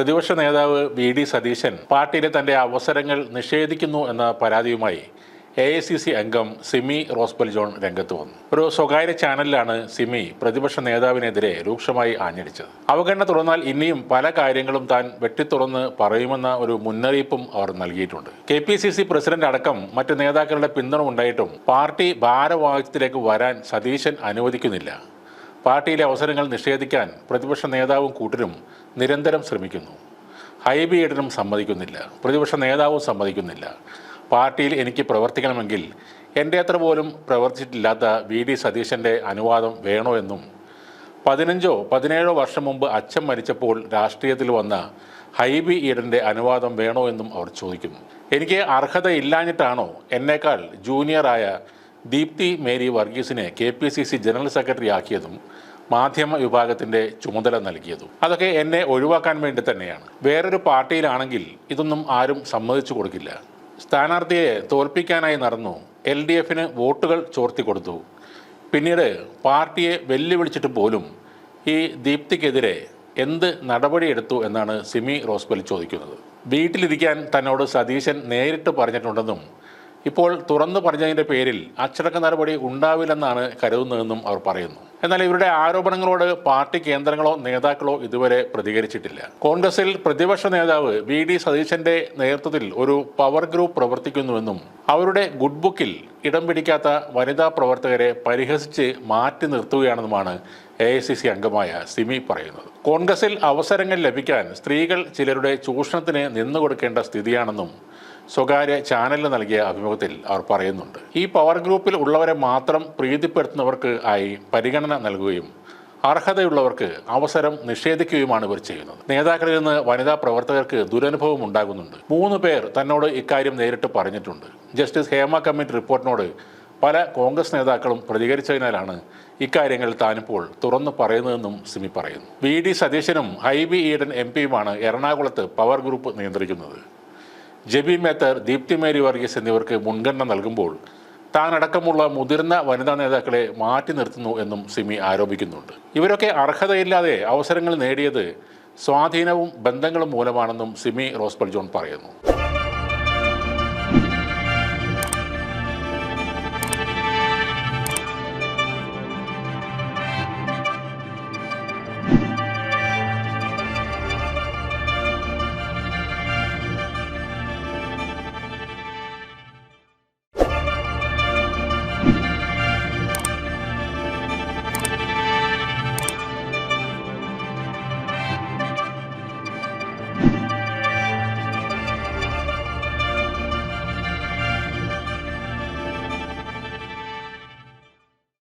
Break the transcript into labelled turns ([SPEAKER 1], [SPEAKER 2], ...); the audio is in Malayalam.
[SPEAKER 1] പ്രതിപക്ഷ നേതാവ് വി ഡി സതീശൻ പാർട്ടിയിലെ തന്റെ അവസരങ്ങൾ നിഷേധിക്കുന്നു എന്ന പരാതിയുമായി എ ഐ സി സി അംഗം സിമി റോസ്ബൽ ജോൺ രംഗത്ത് വന്നു. ഒരു സ്വകാര്യ ചാനലിലാണ് സിമി പ്രതിപക്ഷ നേതാവിനെതിരെ രൂക്ഷമായി ആഞ്ഞടിച്ചത്. അവഗണന തുടർന്നാൽ ഇനിയും പല കാര്യങ്ങളും താൻ വെട്ടിത്തുറന്ന് പറയുമെന്ന ഒരു മുന്നറിയിപ്പും അവർ നൽകിയിട്ടുണ്ട്. K P C C president അടക്കം മറ്റ് നേതാക്കളുടെ പിന്തുണ ഉണ്ടായിട്ടും പാർട്ടി ഭാരവാഹിത്വത്തിലേക്ക് വരാൻ സതീശൻ അനുവദിക്കുന്നില്ല. പാർട്ടിയിലെ അവസരങ്ങൾ നിഷേധിക്കാൻ പ്രതിപക്ഷ നേതാവും കൂട്ടരും നിരന്തരം ശ്രമിക്കുന്നു. ഹൈബി സമ്മതിക്കുന്നില്ല. പ്രതിപക്ഷ നേതാവും സമ്മതിക്കുന്നില്ല. പാർട്ടിയിൽ എനിക്ക് പ്രവർത്തിക്കണമെങ്കിൽ എന്റെ അത്ര പോലും പ്രവർത്തിച്ചിട്ടില്ലാത്ത വി ഡി സതീശന്റെ അനുവാദം വേണോ എന്നും പതിനഞ്ചോ പതിനേഴോ വർഷം മുമ്പ് അച്ഛൻ മരിച്ചപ്പോൾ രാഷ്ട്രീയത്തിൽ വന്ന ഹൈബി ഈഡന്റെ അനുവാദം വേണോ എന്നും അവർ ചോദിക്കുന്നു. എനിക്ക് അർഹതയില്ലാഞ്ഞിട്ടാണോ എന്നേക്കാൾ ജൂനിയറായ Deepthi Mary വർഗീസിനെ K P C C general secretary ആക്കിയതും മാധ്യമ വിഭാഗത്തിന്റെ ചുമതല നൽകിയതും. അതൊക്കെ എന്നെ ഒഴിവാക്കാൻ വേണ്ടി തന്നെയാണ്. വേറൊരു പാർട്ടിയിലാണെങ്കിൽ ഇതൊന്നും ആരും സമ്മതിച്ചു കൊടുക്കില്ല. സ്ഥാനാർത്ഥിയെ തോൽപ്പിക്കാനായി നടന്നു. എൽ ഡി എഫിന് വോട്ടുകൾ ചോർത്തി കൊടുത്തു. പിന്നീട് പാർട്ടിയെ വെല്ലുവിളിച്ചിട്ട് പോലും ഈ ദീപ്തിക്കെതിരെ എന്ത് നടപടിയെടുത്തു എന്നാണ് സിമി റോസ്ബൽ ചോദിക്കുന്നത്. വീട്ടിലിരിക്കാൻ തന്നോട് സതീശൻ നേരിട്ട് പറഞ്ഞിട്ടുണ്ടെന്നും ഇപ്പോൾ തുറന്നു പറഞ്ഞതിന്റെ പേരിൽ അച്ചടക്ക നടപടി ഉണ്ടാവില്ലെന്നാണ് കരുതുന്നതെന്നും അവർ പറയുന്നു. എന്നാൽ ഇവരുടെ ആരോപണങ്ങളോട് പാർട്ടി കേന്ദ്രങ്ങളോ നേതാക്കളോ ഇതുവരെ പ്രതികരിച്ചിട്ടില്ല. കോൺഗ്രസിൽ പ്രതിപക്ഷ നേതാവ് വി ഡി സതീശന്റെ നേതൃത്വത്തിൽ ഒരു പവർ ഗ്രൂപ്പ് പ്രവർത്തിക്കുന്നുവെന്നും അവരുടെ ഗുഡ് ബുക്കിൽ ഇടം പിടിക്കാത്ത വനിതാ പ്രവർത്തകരെ പരിഹസിച്ച് മാറ്റി നിർത്തുകയാണെന്നുമാണ് എ ഐ സി സി അംഗമായ സിമി പറയുന്നത്. കോൺഗ്രസിൽ അവസരങ്ങൾ ലഭിക്കാൻ സ്ത്രീകൾ ചിലരുടെ ചൂഷണത്തിന് നിന്നുകൊടുക്കേണ്ട സ്ഥിതിയാണെന്നും സ്വകാര്യ ചാനലിന് നൽകിയ അഭിമുഖത്തിൽ അവർ പറയുന്നുണ്ട്. ഈ പവർ ഗ്രൂപ്പിൽ ഉള്ളവരെ മാത്രം പ്രീതിപ്പെടുത്തുന്നവർക്ക് ആയി പരിഗണന നൽകുകയും അർഹതയുള്ളവർക്ക് അവസരം നിഷേധിക്കുകയുമാണ് ഇവർ ചെയ്യുന്നത്. നേതാക്കളിൽ നിന്ന് വനിതാ പ്രവർത്തകർക്ക് ദുരനുഭവം ഉണ്ടാകുന്നുണ്ട്. മൂന്ന് പേർ തന്നോട് ഇക്കാര്യം നേരിട്ട് പറഞ്ഞിട്ടുണ്ട്. ജസ്റ്റിസ് ഹേമ കമ്മിറ്റി റിപ്പോർട്ടിനോട് പല കോൺഗ്രസ് നേതാക്കളും പ്രതികരിച്ചതിനാലാണ് ഇക്കാര്യങ്ങൾ താനിപ്പോൾ തുറന്നു പറയുന്നതെന്നും സിമി പറയുന്നു. വി. ഡി. സതീശനും ഹൈബി ഈഡൻ എം. പിയുമാണ് എറണാകുളത്ത് പവർ ഗ്രൂപ്പ് നിയന്ത്രിക്കുന്നത്. ജെബി മേത്തർ ദീപ്തി മേരി വർഗീസ് എന്നിവർക്ക് മുൻഗണന നൽകുമ്പോൾ താനടക്കമുള്ള മുതിർന്ന വനിതാ നേതാക്കളെ മാറ്റി നിർത്തുന്നു എന്നും സിമി ആരോപിക്കുന്നുണ്ട്. ഇവരൊക്കെ അർഹതയില്ലാതെ അവസരങ്ങൾ നേടിയത് സ്വാധീനവും ബന്ധങ്ങളും മൂലമാണെന്നും സിമി റോസ്ബൽ ജോൺ പറയുന്നു.